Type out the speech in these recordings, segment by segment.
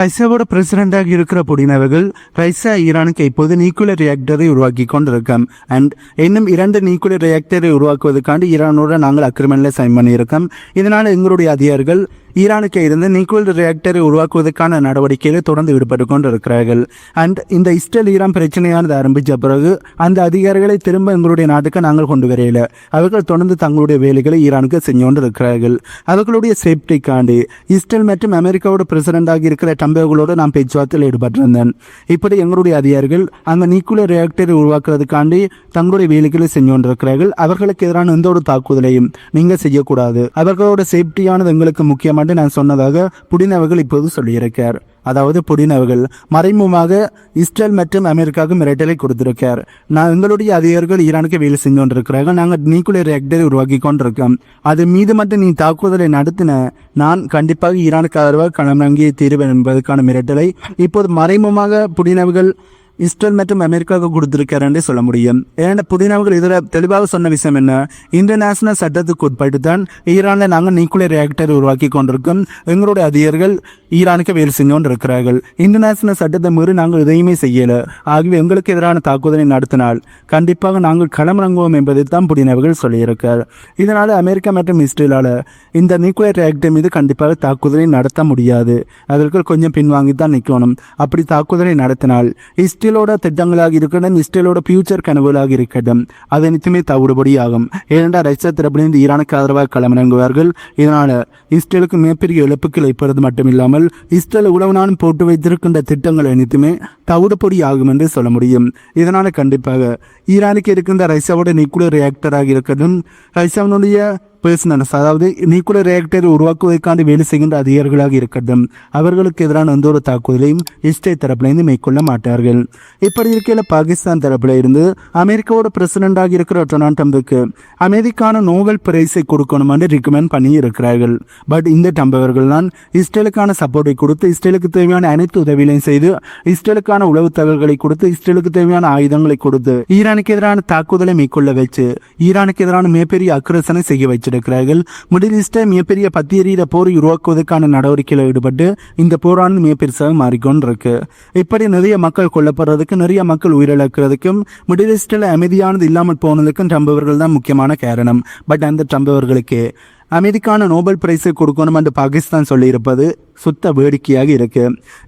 ரஷ்யாவோட பிரசிடண்டாக இருக்கிற புடினவர்கள் ரஷ்யா ஈரானுக்கு இப்போது நியூக்ளியர் ரியாக்டரை உருவாக்கி கொண்டிருக்கோம். அண்ட் இன்னும் இரண்டு நியூக்ளியர் ரியாக்டரை உருவாக்குவதற்காண்டு ஈரானோட நாங்கள் அக்ரிமெண்ட்ல சைன் பண்ணியிருக்கோம். இதனால் எங்களுடைய அதிகாரிகள் ஈரானுக்கு இருந்து நியூக்ளியர் ரியாக்டரை உருவாக்குவதற்கான நடவடிக்கையில் தொடர்ந்து ஈடுபட்டு கொண்டிருக்கிறார்கள். அண்ட் இந்த இஸ்ரேல் ஈரான் பிரச்சனையானது ஆரம்பித்த பிறகு அந்த அதிகாரிகளை திரும்ப எங்களுடைய நாட்டுக்கு நாங்கள் கொண்டு வரையில. அவர்கள் தொடர்ந்து தங்களுடைய வேலைகளை ஈரானுக்கு செஞ்சு கொண்டு இருக்கிறார்கள் அவர்களுடைய சேஃப்டிக்காண்டி இஸ்ரேல் மற்றும் அமெரிக்காவோட பிரசிடென்டாக இருக்கிற டம்பர்களோடு நான் பேச்சுவார்த்தையில் ஈடுபட்டிருந்தேன். இப்படி எங்களுடைய அதிகாரிகள் அங்கே நியூக்ளியர் ரியாக்டரை உருவாக்குறதுக்காண்டி தங்களுடைய வேலைகளை செஞ்சு கொண்டிருக்கிறார்கள். அவர்களுக்கு எதிரான எந்த ஒரு தாக்குதலையும் நீங்கள் செய்யக்கூடாது. அவர்களோட சேஃப்டியானது எங்களுக்கு மட்டும் நான் சொன்னதாக புடினவர்கள் இப்போது சொல்லியிருக்கார் அதாவது புடினவர்கள் மறைமுகமாக இஸ்ரேல் மற்றும் அமெரிக்காவுக்கு மிரட்டலை கொடுத்திருக்கார் நான் எங்களுடைய அதிகாரிகள் ஈரானுக்கு வேலை செஞ்சு கொண்டிருக்கிறார்கள் நாங்கள் நியூக்ளியர் ரியாக்டரை உருவாக்கி கொண்டிருக்கோம். அது மீது மட்டும் நீ தாக்குதலை நடத்தின நான் கண்டிப்பாக ஈரானுக்கு ஆதரவாக களமிறங்கி தீர்வேன் என்பதற்கான மிரட்டலை இப்போது மறைமுகமாக புடினவர்கள் இஸ்ரேல் மற்றும் அமெரிக்காவுக்கு கொடுத்திருக்காருன்றே சொல்ல முடியும். ஏன்னா புதினவர்கள் இதில் தெளிவாக சொன்ன விஷயம் என்ன? இன்டர்நேஷனல் சட்டத்துக்கு உட்பட்டு தான் ஈரானில் நாங்கள் நியூக்ளியர் ரியாக்டர் உருவாக்கி கொண்டிருக்கோம். எங்களுடைய அதிகாரிகள் ஈரானுக்கு வேலை செஞ்சு கொண்டு இருக்கிறார்கள் இன்டர்நேஷனல் சட்டத்தை மீறி நாங்கள் எதையுமே செய்யலை. ஆகவே எங்களுக்கு எதிரான தாக்குதலை நடத்தினால் கண்டிப்பாக நாங்கள் களமிறங்குவோம் என்பதை தான் புதினவர்கள் சொல்லியிருக்கார். இதனால் அமெரிக்கா மற்றும் இஸ்ரேலால் இந்த நியூக்ளியர் ரியாக்டர் மீது கண்டிப்பாக தாக்குதலை நடத்த முடியாது. அதற்கு கொஞ்சம் பின்வாங்கி தான் நிற்கணும். அப்படி தாக்குதலை நடத்தினால் இஸ்ரேலோட திட்டங்களாக இருக்கட்டும் இஸ்ரேலோட ஃபியூச்சர் கனவுகளாக இருக்கட்டும் அது அனைத்துமே தவிடுபடியாகும். ஏனென்றால் ரஷ்யா தரப்பிலிருந்து ஈரானுக்கு ஆதரவாக களமிறங்குவார்கள். இதனால் இஸ்ரேலுக்கு மிகப்பெரிய இழப்புகள் ஏற்படுவது மட்டுமில்லாமல் இஸ்ரேல் உழவு நாளும் போட்டு வைத்திருக்கின்ற திட்டங்கள் அனைத்துமே தவிடுபொடி ஆகும் என்று சொல்ல முடியும். இதனால் கண்டிப்பாக ஈரானுக்கு இருக்கின்ற ரஷ்யாவோட நியூக்ளியர் ரியாக்டராக இருக்கட்டும் ரஷ்யாவினுடைய பேசினஸ் அதாவது நியூக்ளியர் ரியாக்டர் உருவாக்குவதற்கான வேலை செய்கின்ற அதிகாரிகளாக இருக்கட்டும் அவர்களுக்கு எதிரான எந்த ஒரு தாக்குதலையும் இஸ்ரேல் தரப்பிலிருந்து மேற்கொள்ள மாட்டார்கள். இப்படி இருக்கையில் பாகிஸ்தான் தரப்பில் இருந்து அமெரிக்காவோட பிரசிடென்டாக இருக்கிற டொனால்ட் ட்ரம்புக்கு அமெரிக்கான நோபல் பிரைஸை கொடுக்கணும்னு ரிகமெண்ட் பண்ணி இருக்கிறார்கள் பட் இந்த டம்பவர்கள் தான் இஸ்ரேலுக்கான சப்போர்ட்டை கொடுத்து இஸ்ரேலுக்கு தேவையான அனைத்து உதவிகளையும் செய்து இஸ்ரேலுக்கான உளவு தகவல்களை கொடுத்து இஸ்ரேலுக்கு தேவையான ஆயுதங்களை கொடுத்து ஈரானுக்கு எதிரான தாக்குதலை மேற்கொள்ள வச்சு ஈரானுக்கு எதிரான மிகப்பெரிய அக்ரசனை செய்ய வச்சிருக்கிறார்கள் மிடில் ஈஸ்டை மிகப்பெரிய பத்தியரீர போரை உருவாக்குவதற்கான நடவடிக்கையில் ஈடுபட்டு இந்த போரானது மிகப்பெருசாக மாறிக்கொண்டு மாறிக்கொண்டிருக்கு. இப்படி நிறைய மக்கள் கொல்லப்படுறதுக்கு நிறைய மக்கள் உயிரிழக்கிறதுக்கும் மிடில் ஈஸ்டில் அமைதியானது இல்லாமல் போனதுக்கும் ட்ரம்பவர்கள் தான் முக்கியமான காரணம். பட் அந்த ட்ரம்பவர்களுக்கு அமெரிக்கான நோபல் பிரைஸை கொடுக்கணும் என்று பாகிஸ்தான் சொல்லியிருப்பது சுத்த வேடிக்கையாக இருக்கு.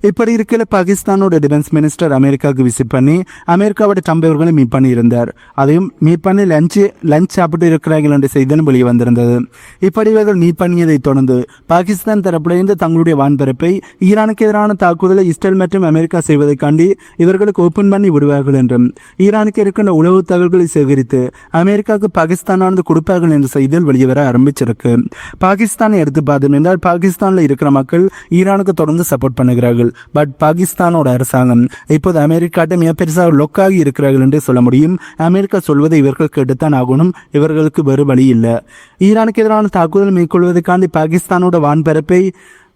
இப்படி இருக்கையில் பாகிஸ்தானோட டிஃபென்ஸ் மினிஸ்டர் அமெரிக்காவுக்கு விசிட் பண்ணி அமெரிக்காவோட தம்பவர்களை மீட் பண்ணியிருந்தார். அதையும் மீட் பண்ணி லஞ்ச் லஞ்ச் சாப்பிட்டு இருக்கிறார்கள் என்ற செய்தியும் வெளியே வந்திருந்தது. இப்படி இவர்கள் மீட் பண்ணியதை தொடர்ந்து பாகிஸ்தான் தரப்பிலிருந்து தங்களுடைய வான்பரப்பை ஈரானுக்கு எதிரான தாக்குதலை இஸ்ரேல் மற்றும் அமெரிக்கா செய்வதைக்காண்டி இவர்களுக்கு ஓப்பன் பண்ணி விடுவார்கள் என்றும் ஈரானுக்கு இருக்கின்ற உளவு தகவல்களை சேகரித்து அமெரிக்காவுக்கு பாகிஸ்தானானது கொடுப்பார்கள் என்ற செய்தியில் வர ஆரம்பிச்சிருக்கு. பாகிஸ்தானை எடுத்து பார்த்தோம் என்றால் பாகிஸ்தானில் இருக்கிற மக்கள் ஈரானுக்கு தொடர்ந்து சப்போர்ட் பண்ணுகிறார்கள். பட் பாகிஸ்தானோட அரசாங்கம் இப்போது அமெரிக்காட்ட மிக பெருசாக லொக்காகி இருக்கிறார்கள் என்று சொல்ல முடியும். அமெரிக்கா சொல்வதை இவர்கள் கேட்டுத்தான் ஆகணும். இவர்களுக்கு வேறு வழி இல்லை. ஈரானுக்கு எதிரான தாக்குதல் மேற்கொள்வதற்காண்டி பாகிஸ்தானோட வான்பரப்பை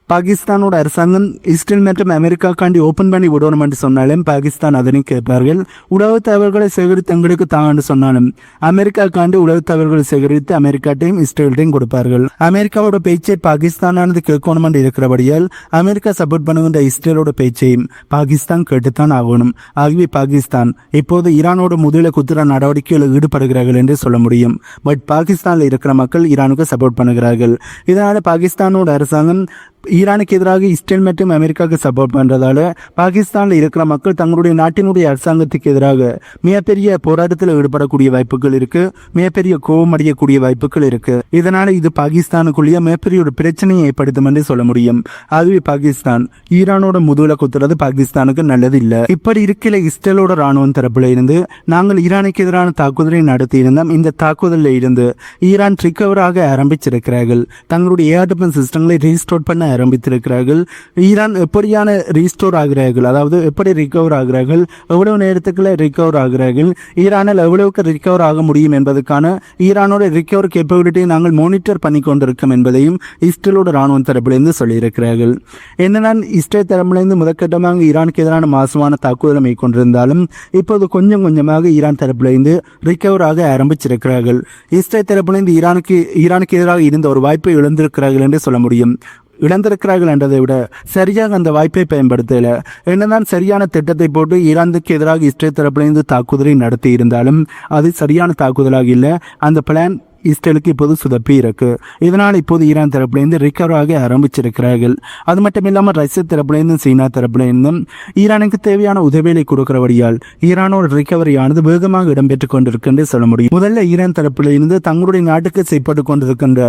பாகிஸ்தானோட அரசாங்கம் இஸ்ரேல் மற்றும் அமெரிக்காக்காண்டி ஓப்பன் பண்ணி விடணும் என்று சொன்னாலும் பாகிஸ்தான் அதனை கேட்பார்கள் உளவு தகவல்களை சேகரித்து எங்களுக்கு தாங்க சொன்னாலும் அமெரிக்காக்காண்டி உளவு தகவல்களை சேகரித்து அமெரிக்காட்டையும் இஸ்ரேல்டையும் கொடுப்பார்கள் அமெரிக்காவோட பேச்சை பாகிஸ்தானானது கேட்கணும் என்று இருக்கிறபடியால் அமெரிக்கா சப்போர்ட் பண்ணுகின்ற இஸ்ரேலோட பேச்சையும் பாகிஸ்தான் கேட்டுத்தான் ஆகணும் ஆகவே பாகிஸ்தான் இப்போது ஈரானோட முதல குத்துற நடவடிக்கையில் ஈடுபடுகிறார்கள் என்று சொல்ல முடியும் பட் பாகிஸ்தானில் இருக்கிற மக்கள் ஈரானுக்கு சப்போர்ட் பண்ணுகிறார்கள் இதனால் பாகிஸ்தானோட அரசாங்கம் ஈரானுக்கு எதிராக இஸ்ரேல் மற்றும் அமெரிக்காவுக்கு சப்போர்ட் பண்ணுறதால பாகிஸ்தானில் இருக்கிற மக்கள் தங்களுடைய நாட்டினுடைய அரசாங்கத்துக்கு எதிராக மிகப்பெரிய போராட்டத்தில் ஈடுபடக்கூடிய வாய்ப்புகள் இருக்கு. மிகப்பெரிய கோபம் அடையக்கூடிய வாய்ப்புகள் இருக்கு. இதனால இது பாகிஸ்தானுக்குள்ளேயே மிகப்பெரிய ஒரு பிரச்சனையை ஏற்படுத்தும் என்று சொல்ல முடியும். அதுவே பாகிஸ்தான். ஈரானோட முதுகுல குத்துறது பாகிஸ்தானுக்கு நல்லது இல்லை இப்படி இருக்கிற இஸ்ரேலோட ராணுவம் தரப்புல இருந்து நாங்கள் ஈரானுக்கு எதிரான தாக்குதலை நடத்தியிருந்தோம் இந்த தாக்குதலில் இருந்து ஈரான் ரிகவராக ஆரம்பிச்சிருக்கிறார்கள். தங்களுடைய ஏர் டிஃபென்ஸ் சிஸ்டங்களை ரீஸ்டோர் பண்ண ஆரம்பித்திருக்கிறார்கள். ஈரான் எப்படியான ரீஸ்டோர் ஆகிறார்கள்? அதாவது எப்படி ரிகவர் ஆகிறார்கள்? எவ்வளவு நேரத்துக்குள்ள ரிகவர் ஆகிறார்கள்? ஈரானில் எவ்வளவுக்கு ரிகவர் ஆக முடியும் என்பதற்கான ஈரானோட ரிகவர் கேப்பபிலிட்டியை நாங்கள் மானிட்டர் பண்ணி கொண்டிருக்கோம் என்பதையும் இஸ்ரேலோட ராணுவம் தரப்பிலிருந்து சொல்லியிருக்கிறார்கள். என்னன்னா இஸ்ரேல் தரப்பிலிருந்து முதற்கட்டமாக ஈரானுக்கு எதிரான மாசமான தாக்குதலை மேற்கொண்டிருந்தாலும் இப்போது கொஞ்சம் கொஞ்சமாக ஈரான் தரப்பிலிருந்து ரிகவர் ஆக ஆரம்பிச்சிருக்கிறார்கள். இஸ்ரேல் தரப்பிலிருந்து ஈரானுக்கு ஈரானுக்கு எதிராக இருந்த ஒரு வாய்ப்பை இழந்திருக்கிறார்கள் என்று சொல்ல முடியும். இழந்திருக்கிறார்கள் என்றதை விட சரியாக அந்த வாய்ப்பை பயன்படுத்தல. என்னதான் சரியான திட்டத்தை போட்டு ஈரானுக்கு எதிராக இஸ்ரேல் தரப்பிலிருந்து தாக்குதலை நடத்தி இருந்தாலும் அது சரியான தாக்குதலாக இல்லை. அந்த பிளான் இஸ்ரேலுக்கு இப்போது சுதப்பி இருக்கு. இதனால் இப்போது ஈரான் தரப்புலேருந்து ரிகவர் ஆக ஆரம்பிச்சிருக்கிறார்கள். அது மட்டும் இல்லாமல் ரஷ்ய தரப்புலேருந்தும் சீனா தரப்புலேருந்தும் ஈரானுக்கு தேவையான உதவிகளை கொடுக்கிறபடியால் ஈரானோட ரிகவரியானது வேகமாக இடம்பெற்றுக் கொண்டிருக்கு சொல்ல முடியும். முதல்ல ஈரான் தரப்பிலிருந்து தங்களுடைய நாட்டுக்கு செய்யப்பட்டு கொண்டிருக்கின்ற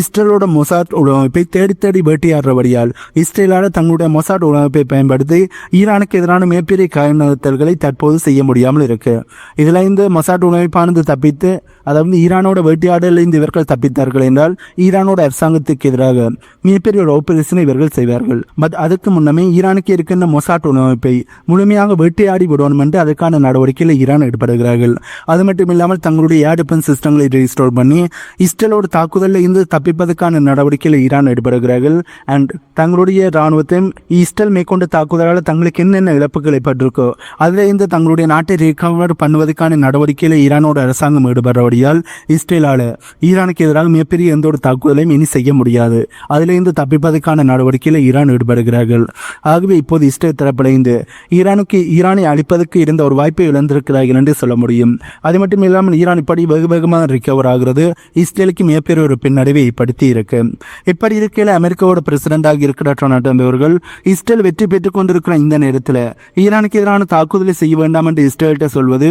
இஸ்ரேலோட மொசாட் உளவமைப்பை தேடி தேடி வேட்டையாடுறபடியால் இஸ்ரேலால் தங்களுடைய மொசாட் உளவமைப்பை பயன்படுத்தி ஈரானுக்கு எதிரான மிகப்பெரிய காயநகர்த்தல்களை தற்போது செய்ய முடியாமல் இருக்கு. இதுல இந்த மொசாட் உளவமைப்பானது தப்பித்து அதாவது ஈரானோட வேட்டையாடலிருந்து இவர்கள் தப்பித்தார்கள் என்றால் ஈரானோட அரசாங்கத்துக்கு எதிராக மிகப்பெரிய ஒரு ஆபரேஷனை இவர்கள் செய்வார்கள். பட் அதுக்கு முன்னமே ஈரானுக்கு இருக்கின்ற மொசாட் உணவமைப்பை முழுமையாக வேட்டையாடி விடணும் என்று அதற்கான நடவடிக்கையில் ஈரான் ஈடுபடுகிறார்கள். அது மட்டும் இல்லாமல் தங்களுடைய ஏர் டிஃபென்ஸ் சிஸ்டங்களை ரீஸ்டோர் பண்ணி இஸ்ரேலோட தாக்குதலில் இருந்து தப்பிப்பதற்கான நடவடிக்கையில் ஈரான் ஈடுபடுகிறார்கள். அண்ட் தங்களுடைய இராணுவத்தையும் இஸ்ரேல் மேற்கொண்ட தாக்குதலால் தங்களுக்கு என்னென்ன இழப்புகள் ஏற்பட்டிருக்கோ அதில் இருந்து தங்களுடைய நாட்டை ரீகவர் பண்ணுவதற்கான நடவடிக்கையில் ஈரானோட அரசாங்கம் ஈடுபடுறபடியால் இஸ்ரேலால் ஈரானுக்கு எதிராக மிகப்பெரிய எந்த ஒரு தாக்குதலையும் இனி செய்ய முடியாது. அதிலிருந்து தப்பிப்பதற்கான நடவடிக்கையில் ஈரான் ஈடுபடுகிறார்கள். ஆகவே இப்போது இஸ்ரேல் தரப்பிலிருந்து ஈரானுக்கு ஈரானை அழிப்பதற்கு இருந்த ஒரு வாய்ப்பை இழந்திருக்கிறார்கள் என்று சொல்ல முடியும். அது மட்டும் இல்லாமல் ஈரான் இப்படி வெகு வேகமாக ரிகவர் ஆகிறது. இஸ்ரேலுக்கு மிகப்பெரிய ஒரு பின்னடைவை ஏற்படுத்தி இருக்கு. இப்படி இருக்கையில் அமெரிக்காவோட பிரசிடண்டாக இருக்கிற டொனால்ட் ட்ரம்ப் அவர்கள். இஸ்ரேல் வெற்றி பெற்றுக் கொண்டிருக்கிற இந்த நேரத்தில் ஈரானுக்கு எதிரான தாக்குதலை செய்ய வேண்டாம் என்று இஸ்ரேல்கிட்ட சொல்வது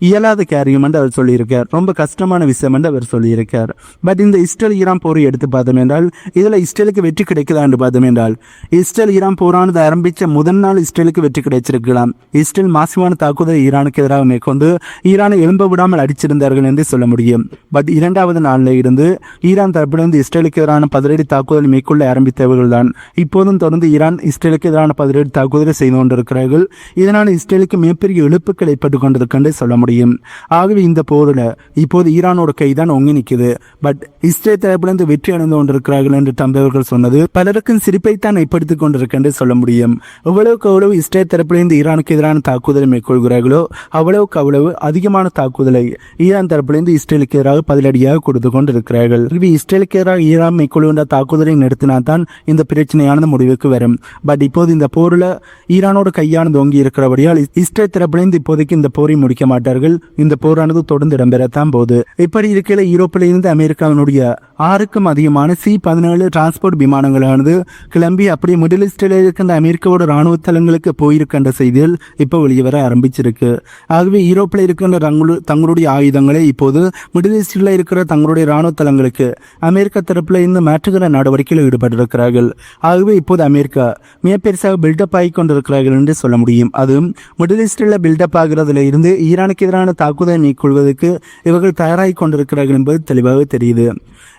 இயலாத காரியம் அவர் சொல்லியிருக்கார். ரொம்ப கஷ்டமான விஷயம் அவர் சொல்லியிருக்கார். பட் இந்த இஸ்ரேல் ஈரான் போரை எடுத்து பார்த்தோம் என்றால் இதில் இஸ்ரேலுக்கு வெற்றி கிடைக்குதா என்று பார்த்தோம் என்றால் இஸ்ரேல் ஈரான் போரானது ஆரம்பித்த முதல் நாள் இஸ்ரேலுக்கு வெற்றி கிடைச்சிருக்கலாம். இஸ்ரேல் மாசிவான தாக்குதல் ஈரானுக்கு எதிராக மேற்கொண்டு ஈரானை எழும்ப விடாமல் அடிச்சிருந்தார்கள் என்று சொல்ல முடியும். பட் இரண்டாவது நாளில் இருந்து ஈரான் தரப்பிலிருந்து இஸ்ரேலுக்கு எதிரான பதிலடி தாக்குதல் மேற்கொள்ள ஆரம்பித்தவர்கள் தான். இப்போதும் தொடர்ந்து ஈரான் இஸ்ரேலுக்கு எதிரான பதிலடி தாக்குதலை செய்து கொண்டிருக்கிறார்கள். இதனால் இஸ்ரேலுக்கு மிகப்பெரிய இழப்புகள் ஏற்பட்டு கொண்டிருக்கு சொல்ல முடியும். முடியும். ஆகவே இந்த போரில் இப்போது ஈரானோட கைதான் ஒங்கி நிற்குது பட் இஸ்ரேல் தரப்பிலிருந்து வெற்றி அடைந்து கொண்டிருக்கிறார்கள் என்று தந்தவர்கள் சொன்னது பலருக்கும் சிரிப்பைத்தான் ஏற்படுத்திக் கொண்டிருக்கு சொல்ல முடியும். எவ்வளவுக்கு அவ்வளவு இஸ்ரேல் தரப்பிலிருந்து ஈரானுக்கு எதிரான தாக்குதலை மேற்கொள்கிறார்களோ அவ்வளவுக்கு அவ்வளவு அதிகமான தாக்குதலை ஈரான் தரப்பிலிருந்து இஸ்ரேலுக்கு எதிராக பதிலடியாக கொடுத்து கொண்டிருக்கிறார்கள். இஸ்ரேலுக்கு எதிராக ஈரான் மேற்கொள்கின்ற தாக்குதலை நிறுத்தினால்தான் இந்த பிரச்சனையானது முடிவுக்கு வரும். பட் இப்போது இந்த போரில் ஈரானோட கையானது ஓங்கி இருக்கிறபடியால் இஸ்ரேல் தரப்பிலிருந்து இப்போதைக்கு இந்த போரை முடிக்க மாட்டார் மாட்டார்கள் இந்த போரானது தொடர்ந்து இடம்பெறத்தான் போது. இப்படி இருக்கையில் யூரோப்பில் இருந்து அமெரிக்காவினுடைய ஆறுக்கும் அதிகமான சி பதினேழு டிரான்ஸ்போர்ட் விமானங்களானது கிளம்பி அப்படியே மிடில் ஈஸ்டில் இருக்கின்ற அமெரிக்காவோட ராணுவ தளங்களுக்கு போயிருக்கின்ற செய்திகள் இப்போ வெளியே வர ஆரம்பிச்சிருக்கு. ஆகவே ஈரோப்பில் இருக்கின்ற தங்களுடைய ஆயுதங்களை இப்போது மிடில் ஈஸ்டில் இருக்கிற தங்களுடைய ராணுவ தளங்களுக்கு அமெரிக்கா தரப்பில் இருந்து மாற்றுகிற நடவடிக்கையில் ஈடுபட்டிருக்கிறார்கள். ஆகவே இப்போது அமெரிக்கா மிக பெருசாக பில்டப் ஆகி கொண்டிருக்கிறார்கள் என்று சொல்ல முடியும். அதுவும் மிடில் ஈஸ்டில் பில்டப் ஆகிறதுல இருந்து ஈரானுக்கு எதிரான தாக்குதலை மேற்கொள்வதற்கு இவர்கள் தயாராகி கொண்டிருக்கிறார்கள் என்பது தெளிவாக தெரியுது.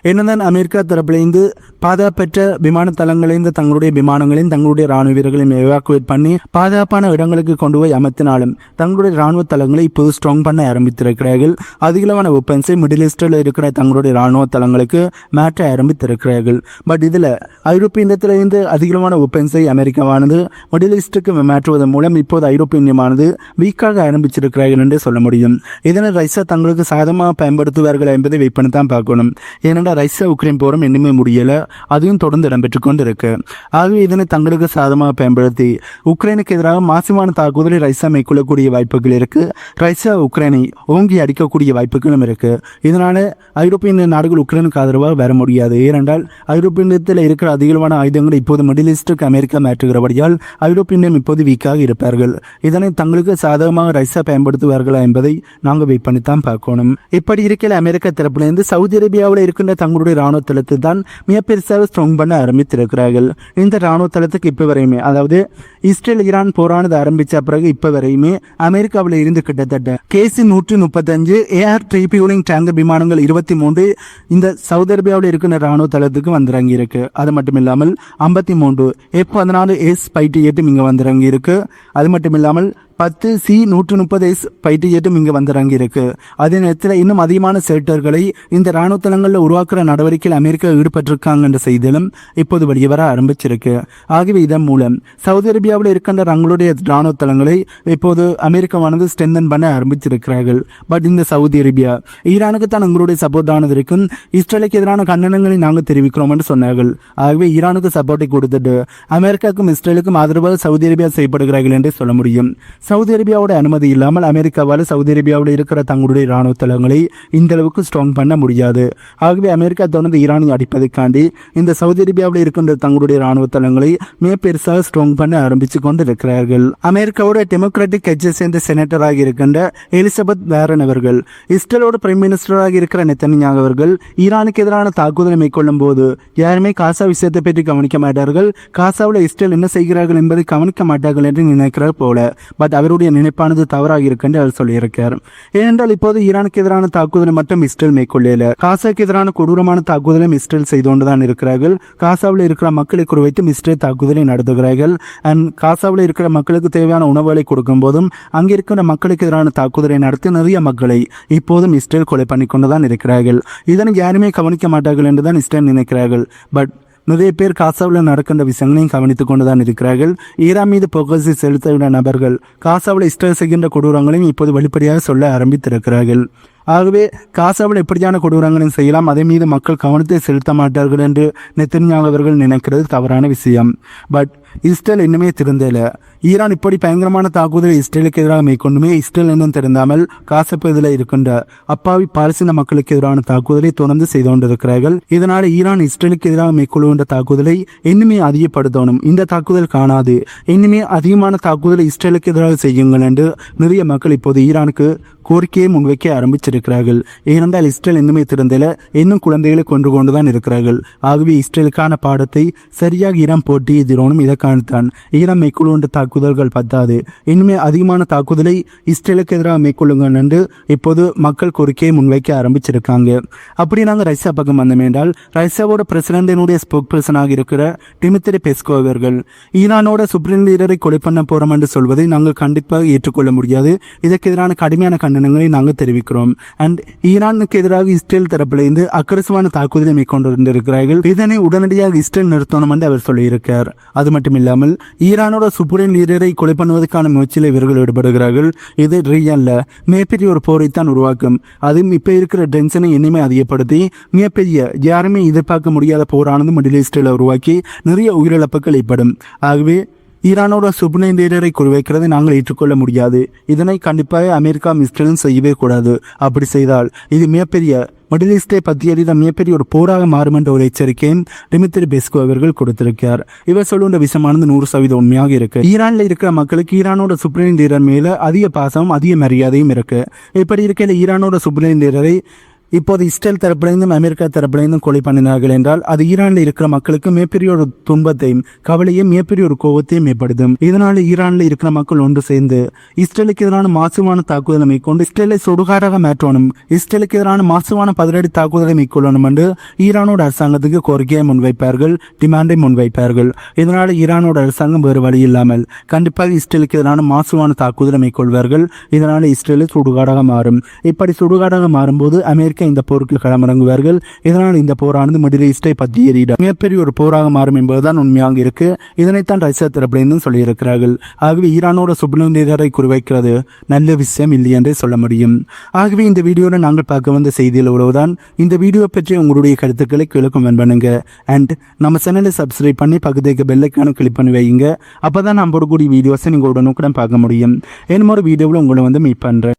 என்னதான் அமெரிக்கா தரப்பிலிருந்து பாதுகாப்பற்ற விமான தளங்களிலிருந்து தங்களுடைய விமானங்களையும் தங்களுடைய ராணுவ வீரர்களையும் எவாக்குவேட் பண்ணி பாதுகாப்பான இடங்களுக்கு கொண்டு போய் அமர்த்தினாலும் தங்களுடைய ராணுவ தளங்களை இப்போது ஸ்ட்ராங் பண்ண ஆரம்பித்திருக்கிறார்கள். அதிகளவான வெப்பன்ஸை மிடில் ஈஸ்டில் இருக்கிற தங்களுடைய ராணுவ தளங்களுக்கு மாற்ற ஆரம்பித்திருக்கிறார்கள். பட் இதில் ஐரோப்பியத்திலிருந்து அதிகளவான வெப்பன்ஸை அமெரிக்காவானது மிடில் ஈஸ்டுக்கு மாற்றுவதன் மூலம் இப்போது ஐரோப்பியமானது வீக்காக ஆரம்பிச்சிருக்கிறார்கள் என்று சொல்ல முடியும். இதனை ரஷ்யா தங்களுக்கு சாதமாக பயன்படுத்துவார்கள் என்பதை வெயிட் பண்ணி தான் பார்க்கணும். ஏனென்றால் ரஷ்யா உக்ரைன் போரும் இன்னுமே முடியலை. அதுவும் தொடர்ந்து இடம்பெற்று கொண்டு இருக்கு ஆகவே இதனை தங்களுக்கு சாதமாக பயன்படுத்தி உக்ரைனுக்கு எதிராக மாசமான தாக்குதலை ரஷ்யா மேற்கொள்ளக்கூடிய வாய்ப்புகள் இருக்கு. ரஷ்யா உக்ரைனை ஓங்கி அடிக்கக்கூடிய வாய்ப்புகளும் இருக்கு. இதனால ஐரோப்பிய நாடுகள் உக்ரைனுக்கு ஆதரவாக வர முடியாது. ஏனென்றால் ஐரோப்பியத்தில் இருக்கிற அதிகமான ஆயுதங்களை இப்போது மிடில் ஈஸ்டுக்கு அமெரிக்கா மாற்றுகிறபடியால் ஐரோப்பியன் இப்போது வீக்காக இருப்பார்கள். இதனை தங்களுக்கு சாதகமாக ரஷ்யா பயன்படுத்துவார்களா என்பதை நாங்கள் வெயிட் பண்ணித்தான் பார்க்கணும். இப்படி இருக்கையில் அமெரிக்க தரப்பிலிருந்து சவுதி அரேபியாவில் இருக்கின்ற தங்களுடைய ராணுவ தளத்தை தான் மிக பெருசாக ஸ்ட்ராங் பண்ண ஆரம்பித்திருக்கிறார்கள். இந்த ராணுவ தளத்துக்கு இப்போ வரையுமே அதாவது இஸ்ரேல் ஈரான் போரானது ஆரம்பித்த பிறகு இப்போ வரையுமே அமெரிக்காவில் இருந்து கிட்டத்தட்ட கேசி நூற்றி முப்பத்தஞ்சு ஏஆர் ட்ரிபியூலிங் டேங்கர் விமானங்கள் இருபத்தி மூன்று இந்த சவுதி அரேபியாவில் இருக்கின்ற ராணுவ தளத்துக்கு வந்திறங்கி இருக்கு அது மட்டும் இல்லாமல் ஐம்பத்தி மூன்று எஃப் பதினாலு எஸ் பைட்டி எட்டும் இங்கே வந்திறங்கி இருக்கு அது மட்டும் இல்லாமல் பத்து சி நூற்று முப்பது எஸ் ஃபைட்டர் ஜெட்டும் இங்கே வந்திறங்கி இருக்கு அதே நேரத்தில் இன்னும் அதிகமான ஷெல்டர்களை இந்த ராணுவ தளங்களில் உருவாக்குற நடவடிக்கையில் அமெரிக்கா ஈடுபட்டிருக்காங்க என்ற செய்தியிலும் இப்போது வெளியே வர ஆரம்பிச்சிருக்கு. ஆகவே இதன் மூலம் சவுதி அரேபியாவில் இருக்கின்ற தங்களுடைய ராணுவ தளங்களை இப்போது அமெரிக்காவானது ஸ்ட்ரென்தன் பண்ண ஆரம்பிச்சிருக்கிறார்கள் பட் இந்த சவுதி அரேபியா ஈரானுக்கு தான் எங்களுடைய சப்போர்ட் ஆனது இருக்கும். இஸ்ரேலுக்கு எதிரான கண்டனங்களை நாங்கள் தெரிவிக்கிறோம் என்று சொன்னார்கள். ஆகவே ஈரானுக்கு சப்போர்ட்டை கொடுத்துட்டு அமெரிக்காவுக்கும் இஸ்ரேலுக்கும் ஆதரவாக சவுதி அரேபியா செயல்படுகிறார்கள் என்று சொல்ல முடியும். சவுதி அரேபியாவோட அனுமதி இல்லாமல் அமெரிக்காவால் சவுதி அரேபியாவில் இருக்கிற தங்களுடைய இராணுவ தளங்களை இந்த அளவுக்கு ஸ்ட்ராங் பண்ண முடியாது. ஆகவே அமெரிக்கா தொடர்ந்து ஈரானை அடிப்பதற்காண்டி இந்த சவுதி அரேபியாவில் இருக்கின்ற தங்களுடைய இராணுவ தளங்களை மிக பெருசாக ஸ்ட்ராங் பண்ண ஆரம்பித்து கொண்டு இருக்கிறார்கள் அமெரிக்காவோட டெமோக்ராட்டிக் கட்சியை சேர்ந்த செனட்டராக இருக்கின்ற எலிசபெத் வேரன் அவர்கள் இஸ்ரேலோட பிரைம் மினிஸ்டராக இருக்கிற நெத்தனியாக அவர்கள் ஈரானுக்கு எதிரான தாக்குதலை மேற்கொள்ளும் போது யாருமே காசா விஷயத்தை பற்றி கவனிக்க மாட்டார்கள். காசாவில் இஸ்ரேல் என்ன செய்கிறார்கள் என்பதை கவனிக்க மாட்டார்கள் என்று நினைக்கிறார் போல. பட் அவருடைய நினைப்பானது தவறாக இருக்கு என்று அவர் சொல்லியிருக்கார். ஏனென்றால் இப்போது ஈரானுக்கு எதிரான தாக்குதலை மட்டும் இஸ்ரேல் மேற்கொள்ளல காசாக்கு எதிரான கொடூரமான தாக்குதலை இஸ்ரேல் செய்து கொண்டுதான் இருக்கிறார்கள். காசாவில் இருக்கிற மக்களை குறிவைத்து இஸ்ரேல் தாக்குதலை நடத்துகிறார்கள். அண்ட் காசாவில் இருக்கிற மக்களுக்கு தேவையான உணவுகளை கொடுக்கும் போதும் அங்கே இருக்கிற மக்களுக்கு எதிரான தாக்குதலை நடத்தி நிறைய மக்களை இப்போதும் இஸ்ரேல் கொலை பண்ணி கொண்டுதான் இருக்கிறார்கள். இதனை யாருமே கவனிக்க மாட்டார்கள் என்றுதான் இஸ்ரேல் நினைக்கிறார்கள். பட் நிறைய பேர் காசாவில் நடக்கின்ற விஷயங்களையும் கவனித்துக் கொண்டுதான் இருக்கிறார்கள். ஈரான் மீது புகழ்ச்சி செலுத்துகிற நபர்கள் காசாவில் இஷ்டம் செய்கின்ற கொடூரங்களையும் இப்போது வெளிப்படையாக சொல்ல ஆரம்பித்திருக்கிறார்கள். ஆகவே காசாவில் எப்படியான கொடூரங்களையும் செய்யலாம் அதே மீது மக்கள் கவனத்தை செலுத்த மாட்டார்கள் என்று நெத்தன்யாகு அவர்கள் நினைக்கிறது தவறான விஷயம். பட் இஸ்ரேல் இன்னுமே திருந்தல. ஈரான் இப்படி பயங்கரமான தாக்குதலை இஸ்ரேலுக்கு எதிராக மேற்கொண்டுமே இஸ்ரேல் இன்னும் திறந்தாமல் காசப்பதில் இருக்கின்ற அப்பாவி பாலஸ்தீன மக்களுக்கு எதிரான தாக்குதலை தொடர்ந்து செய்து கொண்டிருக்கிறார்கள். இதனால் ஈரான் இஸ்ரேலுக்கு எதிராக மேற்கொள்ளுகின்ற தாக்குதலை இன்னுமே அதிகப்படுத்தணும். இந்த தாக்குதல் காணாது. இன்னுமே அதிகமான தாக்குதலை இஸ்ரேலுக்கு எதிராக செய்யுங்கள் என்று நிறைய மக்கள் இப்போது ஈரானுக்கு கோரிக்கையை முன்வைக்க ஆரம்பிச்சிருக்கிறார்கள். ஏனென்றால் இஸ்ரேல் இன்னுமே திறந்தில இன்னும் குழந்தைகளை கொண்டு கொண்டுதான் இருக்கிறார்கள். ஆகவே இஸ்ரேலுக்கான பாடத்தை சரியாக ஈரான் போட்டி எதிரோனும் இதை இதற்கானத்தான் ஈரான் மேற்கொள்கின்ற தாக்குதல்கள் பத்தாது. இனிமே அதிகமான தாக்குதலை இஸ்ரேலுக்கு எதிராக மேற்கொள்ளுங்கள் என்று இப்போது மக்கள் கோரிக்கையை முன்வைக்க ஆரம்பிச்சிருக்காங்க. அப்படி நாங்கள் ரஷ்யா பக்கம் வந்தோம் என்றால் ரஷ்யாவோட பிரசிடண்டினுடைய ஸ்போக் பர்சனாக இருக்கிற டிமித்திரி பெஸ்கோ அவர்கள் ஈரானோட சுப்ரீம் லீடரை கொலை பண்ண போறோம் என்று சொல்வதை நாங்கள் கண்டிப்பாக ஏற்றுக்கொள்ள முடியாது. இதற்கு எதிரான கடுமையான கண்டனங்களை நாங்கள் தெரிவிக்கிறோம். அண்ட் ஈரானுக்கு எதிராக இஸ்ரேல் தரப்பிலிருந்து அக்கரசுவான தாக்குதலை மேற்கொண்டிருக்கிறார்கள் இதனை உடனடியாக இஸ்ரேல் நிறுத்தணும் என்று அவர் சொல்லியிருக்கார். அது மட்டும் இல்லாமல் ஈரானோட சுப்ரீம் லீடரை கொலை பண்ணுவதற்கான முயற்சியில் இவர்கள் ஈடுபடுகிறார்கள். இது ரியல்ல மிகப்பெரிய ஒரு போரைத்தான் உருவாக்கும். அதுவும் இப்ப இருக்கிற டென்ஷனை இனிமே அதிகப்படுத்தி மிகப்பெரிய யாருமே எதிர்பார்க்க முடியாத போரானது மிடில் ஈஸ்டில் உருவாக்கி நிறைய உயிரிழப்புகள் ஏற்படும். ஆகவே ஈரானோட சுப்னை லீடரை குறிவைக்கிறதை நாங்கள் ஏற்றுக்கொள்ள முடியாது. இதனை கண்டிப்பாக அமெரிக்கா இஸ்ரேலும் செய்யவே கூடாது. அப்படி செய்தால் இது மிகப்பெரிய மிடில் ஈஸ்டை பத்தியறித மிகப்பெரிய ஒரு போராக மாறும் என்ற ஒரு எச்சரிக்கையும் டிமித்ரி பெஸ்கோ அவர்கள் கொடுத்திருக்கிறார். இவர் சொல்லுகின்ற விஷயமானது நூறு சதவீதம் உண்மையாக இருக்கு. ஈரானில் இருக்கிற மக்களுக்கு ஈரானோட சுப்ரீம் லீடர் மேல அதிக பாசமும் அதிக மரியாதையும் இருக்கு. இப்படி இருக்கையில் ஈரானோட சுப்ரீம் லீடரை இப்போது இஸ்ரேல் தரப்பிலிருந்தும் அமெரிக்கா தரப்பிலிருந்தும் கொலை பண்ணினார்கள் என்றால் அது ஈரானில் இருக்கிற மக்களுக்கு மிகப்பெரிய ஒரு துன்பத்தையும் கவலையும் மிகப்பெரிய ஒரு கோபத்தையும் ஏற்படுத்தும். இதனால் ஈரானில் இருக்கிற மக்கள் ஒன்று சேர்ந்து இஸ்ரேலுக்கு எதிரான மாசுவான தாக்குதலை மேற்கொண்டு இஸ்ரேலை சுடுகாடாக மாற்றணும் இஸ்ரேலுக்கு எதிரான மாசுவான பதிலடி தாக்குதலை மேற்கொள்ளணும் என்று ஈரானோட அரசாங்கத்துக்கு கோரிக்கையை முன்வைப்பார்கள் டிமாண்டை முன்வைப்பார்கள். இதனால் ஈரானோட அரசாங்கம் வேறு வழி இல்லாமல் கண்டிப்பாக இஸ்ரேலுக்கு எதிரான மாசுவான தாக்குதலை மேற்கொள்வார்கள். இதனால் இஸ்ரேலை சுடுகாடாக மாறும். இப்படி சுடுகாடாக மாறும்போது அமெரிக்க இந்த போருக்கு களமிறங்குவார்கள். இதனால் இந்த போரானது மிடில் ஈஸ்டை பற்றி மிகப்பெரிய ஒரு போராக மாறும் என்பதுதான் உண்மையாக இருக்கு. இதனைத்தான் ரஷ்யா தரப்பிலிருந்தும் சொல்லியிருக்கிறார்கள். ஆகவே ஈரானோட சுப்ரீம் குறிவைக்கிறது நல்ல விஷயம் இல்லை என்றே சொல்ல முடியும். ஆகவே இந்த வீடியோவில் நாங்கள் பார்க்க வந்த செய்தியில் உறவுதான் இந்த வீடியோ பற்றி உங்களுடைய கருத்துக்களை கீழே கமெண்ட் பண்ணுங்க அண்ட் நம்ம சேனலை சப்ஸ்கிரைப் பண்ணி பக்கத்துக்கு பெல்லைக்கான கிளிக் பண்ணி வைங்க அப்போ தான் நான் போடக்கூடிய வீடியோஸை நீங்கள் உடனுக்குடன் பார்க்க முடியும். என்னமோ ஒரு வீடியோவில் உங்களை வந்து மீட் பண்ணுறேன்